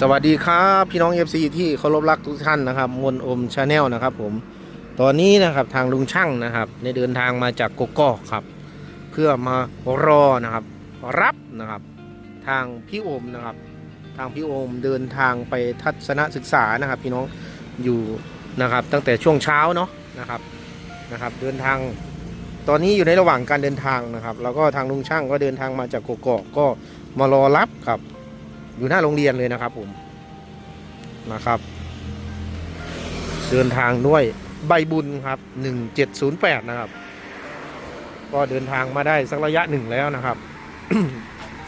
สวัสดีครับพี่น้อง FC ที่เคารพรักทุกท่านนะครับมวลอมชาแนลนะครับผมตอนนี้นะครับทางลุงช่างนะครับในเดินทางมาจากกกอกครับ เพื่อมารอนะครับ รับนะครับ ทางพี่โอมนะครับ ทางพี่โอมเดินทางไปทัศนศึกษานะครับ พี่น้องอยู่นะครับ ตั้งแต่ช่วงเช้าเนาะนะครับนะครับ เดินทาง ตอนนี้อยู่ในระหว่างการเดินทางนะครับ แล้วก็ทางลุงช่างก็เดินทางมาจากกกอกก็มารอรับครับ อยู่หน้าโรงเรียนเลยนะครับผมนะครับ เดินทางด้วยใบบุญครับ1708นะครับ ก็เดินทางมาได้สักระยะหนึ่งแล้วนะครับ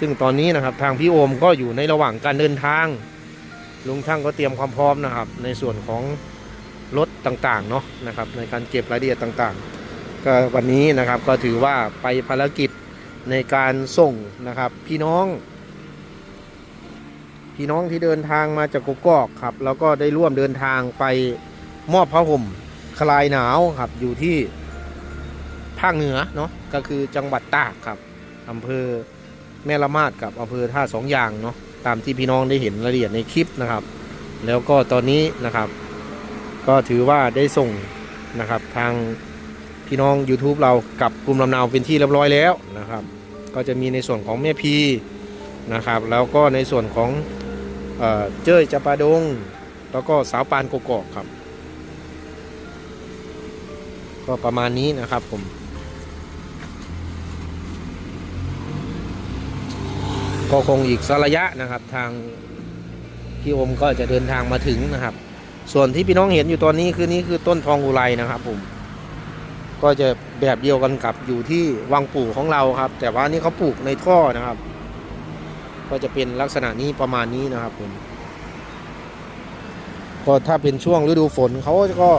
ซึ่งตอนนี้นะครับทางพี่โอมก็อยู่ในระหว่างการเดินทางลุงช่างก็เตรียมความพร้อมนะครับ ในส่วนของรถต่างๆเนาะนะครับ ในการเก็บรายละเอียดต่างๆ ก็วันนี้นะครับก็ถือว่าไปภารกิจในการส่งนะครับ พี่น้อง พี่น้องที่เดินทางมาจากกุกอกครับ แล้วก็ได้ร่วมเดินทางไปมอบผ้าห่มคลายหนาวครับ อยู่ที่ภาคเหนือเนาะก็คือจังหวัดตากครับอำเภอแม่ละมาดกับอำเภอท่าสองยางเนาะตามที่พี่น้องได้เห็นรายละเอียดในคลิปนะครับ แล้วก็ตอนนี้นะครับ ก็ถือว่าได้ส่งนะครับทางพี่น้อง YouTube เรากับกลุ่มลำนาวเป็นที่เรียบร้อยแล้วนะครับ ก็จะมีในส่วนของแม่พีนะครับ แล้วก็ในส่วนของ เจ้ยจัปาดง แล้วก็สาวปานกกอกครับ ก็ประมาณนี้นะครับผมก็คงอีกสักระยะนะครับทางพี่อมก็จะเดินทางมาถึงนะครับ ส่วนที่พี่น้องเห็นอยู่ตอนนี้คือนี่คือต้นทองอุไรนะครับผมก็จะแบบเดียวกันกับอยู่ที่วังปู่ของเราครับ แต่ว่านี่เขาปลูกในท่อนะครับ ก็จะเป็นลักษณะนี้ประมาณนี้นะครับผมก็ถ้าเป็นช่วงฤดูฝนเขาก็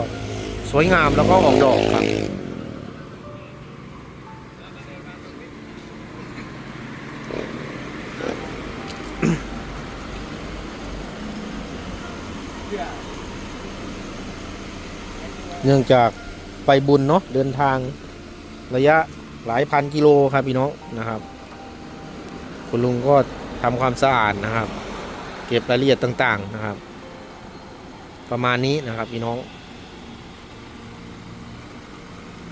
สวยงามแล้วก็ออกดอกครับเนื่องจากไปบุญเนาะเดินทางระยะหลายพันกิโลครับพี่น้องนะครับ คุณลุงก็ ทำความสะอาดนะครับ เก็บรายละเอียดต่างๆนะครับ ประมาณนี้นะครับพี่น้อง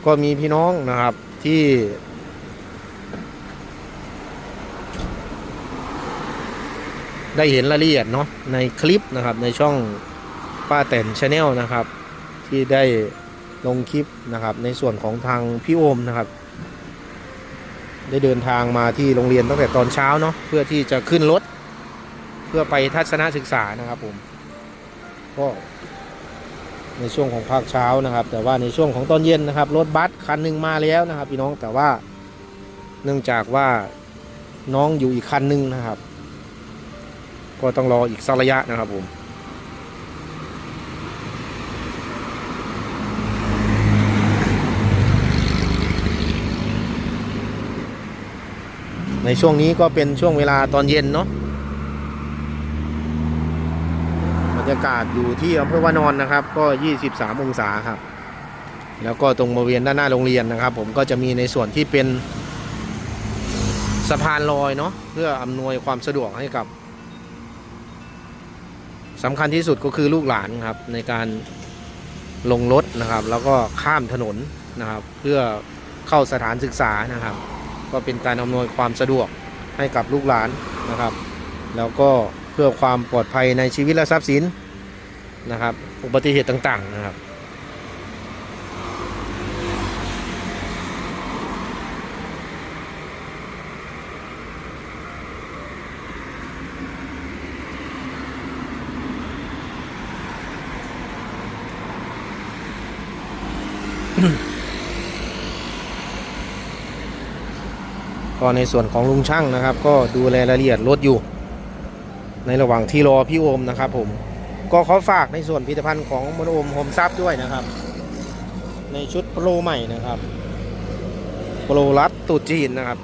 ก็มีพี่น้องนะครับที่ได้เห็นรายละเอียดเนาะในคลิปนะครับในช่องป้าแตนชาแนลนะครับ ที่ได้ลงคลิปนะครับในส่วนของทางพี่โอมนะครับ ได้เดินทางมาที่โรงเรียนตั้งแต่ตอนเช้าเนาะเพื่อที่จะขึ้นรถ เพื่อไปทัศนศึกษานะครับผมก็ในช่วงของภาคเช้านะครับ แต่ว่าในช่วงของตอนเย็นนะครับรถบัสคันหนึ่งมาแล้วนะครับ พี่น้องแต่ว่าเนื่องจากว่าน้องอยู่อีกคันหนึ่งนะครับ ก็ต้องรออีกสักระยะนะครับผม ในช่วงนี้ก็เป็นช่วงเวลาตอนเย็นเนาะบรรยากาศอยู่ที่อำเภอวานอนนะครับ ก็ 23 องศาครับ แล้วก็ตรงบริเวณด้านหน้าโรงเรียนนะครับ ผมก็จะมีในส่วนที่เป็นสะพานลอยเนาะเพื่ออำนวยความสะดวกให้กับสำคัญที่สุดก็คือลูกหลานครับ ในการลงรถนะครับ แล้วก็ข้ามถนนนะครับ เพื่อเข้าสถานศึกษานะครับ ก็เป็นการอำนวยความสะดวกให้กับลูกหลานนะครับ แล้วก็เพื่อความปลอดภัยในชีวิตและทรัพย์สินนะครับ อุบัติเหตุต่างๆนะครับ ก็ในส่วนของลุงช่างนะครับ ก็ดูแลรายละเอียดรถอยู่ ในระหว่างที่รอพี่โอมนะครับ ผมก็ขอฝากในส่วนผลิตภัณฑ์ของมโนโอมโฮมซับด้วยนะครับ ในชุดโปรใหม่นะครับโปรรัดตูดจีนนะครับ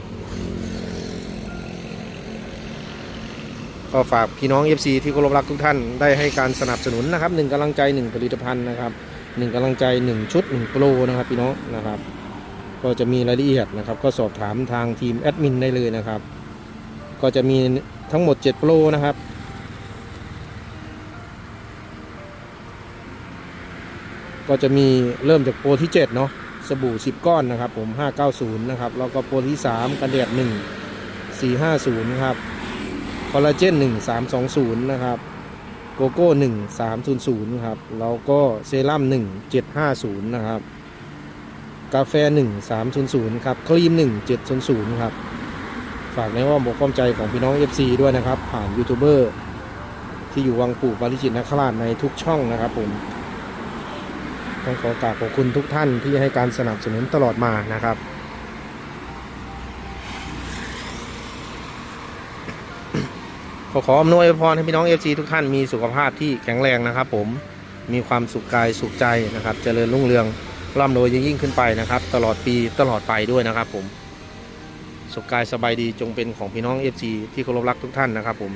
ก็ฝากพี่น้อง FC ที่เคารพรักทุกท่านได้ให้การสนับสนุนนะครับหนึ่งกำลังใจหนึ่งผลิตภัณฑ์นะครับหนึ่งกำลังใจหนึ่งชุดหนึ่งโปรนะครับพี่น้องนะครับ ก็จะมีรายละเอียดนะครับ ก็สอบถามทางทีมแอดมินได้เลยนะครับ ก็จะมีทั้งหมด 7 โปรนะครับก็จะมีเริ่มจากโปรที่ 7 เนาะสบู่ 10 ก้อนนะครับ ผม 590 นะครับ แล้วก็โปรที่ 3กระเดด 1 450 ครับ คอลลาเจน 1 320 นะครับ โกโก้ 1 300 ครับ แล้วก็เซรั่ม 1 750 นะครับ กาแฟ 1 300 ครับ ครีม 1 700 ครับ ฝากในว่าบอกความใจของพี่น้อง FC ด้วยนะครับ ผ่านยูทูบเบอร์ที่อยู่วังปู่ปาริจิตนคราชในทุกช่องนะครับผม ต้องขอกราบขอบคุณทุกท่านที่ให้การสนับสนุนตลอดมานะครับขอขออำนวยพรให้พี่น้อง FC ทุกท่านมีสุขภาพที่แข็งแรงนะครับผม มีความสุขกายสุขใจนะครับ เจริญรุ่งเรือง ร่ำรวยยิ่งขึ้นไปนะครับ ตลอดปีตลอดไปด้วยนะครับผมสุขกายสบายดีจงเป็นของพี่น้อง FC ที่เคารพรักทุกท่านนะครับ ผม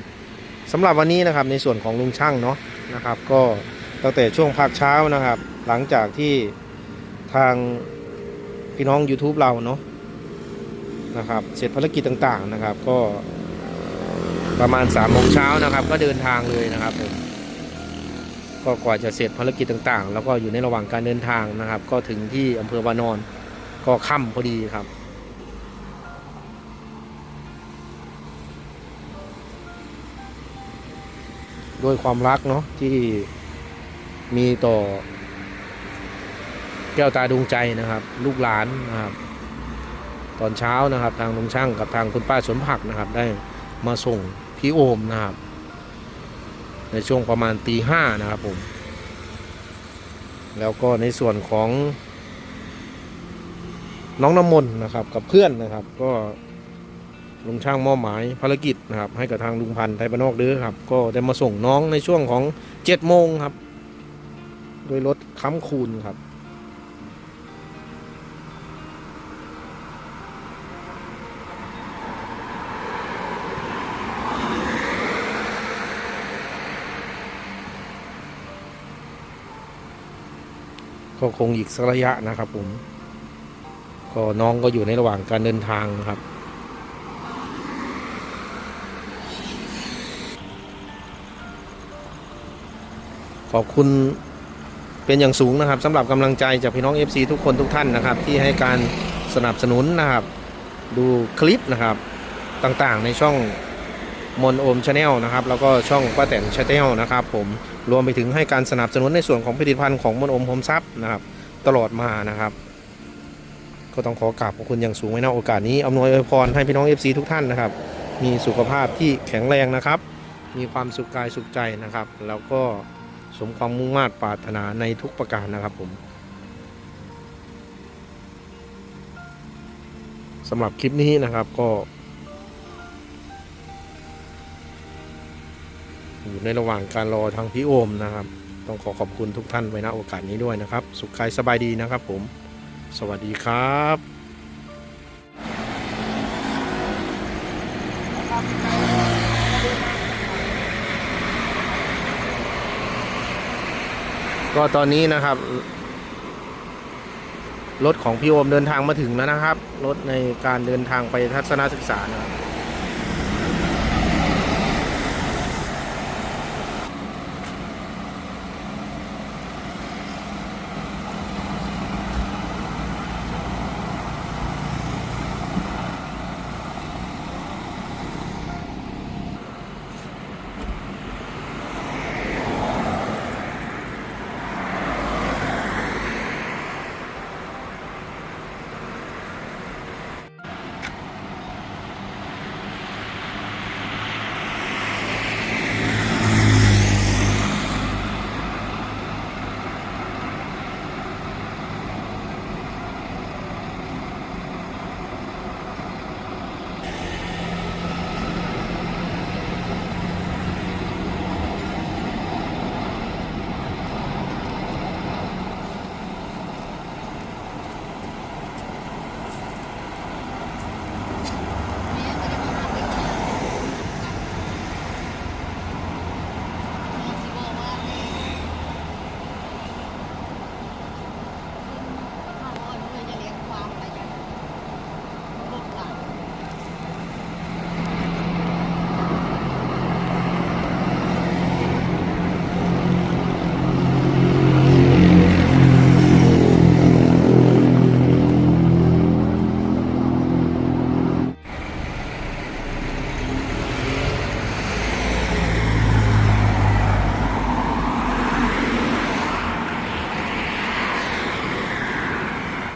สำหรับวันนี้นะครับในส่วนของลุงช่างเนาะนะครับ ก็ตั้งแต่ช่วงภาคเช้านะครับ หลังจากที่ทางพี่น้อง YouTube เราเนาะนะครับ เสร็จภารกิจต่างๆนะครับ ก็ประมาณ3ามโมงเช้านะครับ ก็เดินทางเลยนะครับผม ก็กว่าจะเสร็จภารกิจต่างๆ แล้วก็อยู่ในระหว่างการเดินทางนะครับ ก็ถึงที่อำเภอวานอนก็ค่ำพอดีครับด้วยความรักเนาะที่มีต่อ แก้วตาดวงใจนะครับ ลูกหลานนะครับ ตอนเช้านะครับ ทางลุงช่างกับทางคุณป้าสวนผักนะครับ ได้มาส่งพี่โอมนะครับ ในช่วงประมาณตีห้านะครับผม แล้วก็ในส่วนของ น้องน้ำมนต์นะครับ กับเพื่อนนะครับ ก็ลุงช่างมอบหมายภารกิจนะครับ ให้กับทางลุงพันธ์ไทยปนนอกเด้อครับ ก็ได้มาส่งน้องในช่วงของเจ็ดโมงครับ โดยรถค้ำคูณครับ ก็คงอีกสักระยะนะครับ ผม ก็น้องก็อยู่ในระหว่างการเดินทางครับ ขอบคุณเป็นอย่างสูงนะครับสำหรับกำลังใจจากพี่น้อง FC ทุกคนทุกท่านนะครับ ที่ให้การสนับสนุนนะครับ ดูคลิปนะครับต่างๆในช่องมนโอมชาแนลนะครับ แล้วก็ช่องป้าแตนชาแนลนะครับ ผม รวมไปถึงให้การสนับสนุนในส่วนของผลิตภัณฑ์ของมนโอมโฮมซับนะครับตลอดมานะครับ ก็ต้องขอกราบขอบคุณอย่างสูงไว้ในโอกาสนี้อำนวยอวยพรให้พี่น้อง FC ทุกท่านนะครับ มีสุขภาพที่แข็งแรงนะครับ มีความสุขกายสุขใจนะครับ แล้วก็สมความมุ่งมา่ปรารถนาในทุกประการนะครับผมสำหรับคลิปนี้นะครับก็ อยู่ในระหว่างการรอทางพี่โอมนะครับ ต้องขอขอบคุณทุกท่านไว้ณโอกาสนี้ด้วยนะครับ สุขกายสบายดีนะครับผม สวัสดีครับก็ตอนนี้นะครับ รถของพี่โอมเดินทางมาถึงแล้วนะครับ รถในการเดินทางไปทัศนศึกษานะครับ